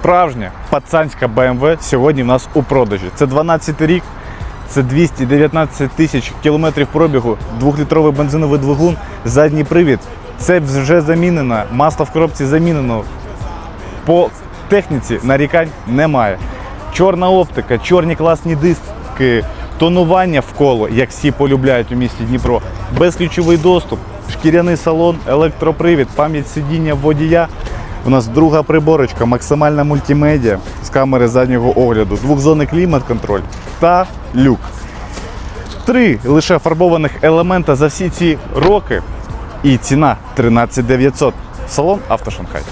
Справжня пацанська BMW сьогодні в нас у продажі. Це 12 рік, це 219 тисяч кілометрів пробігу, двохлітровий бензиновий двигун, задній привід. Це вже замінено, масло в коробці замінено. По техніці нарікань немає. Чорна оптика, чорні класні диски, тонування в коло, як всі полюбляють у місті Дніпро, безключовий доступ, шкіряний салон, електропривід, пам'ять сидіння водія. У нас друга приборочка, максимальна мультимедіа з камери заднього огляду, двохзони клімат-контроль та люк. Три лише фарбованих елемента за всі ці роки і ціна 13 900. Салон Автошанхай.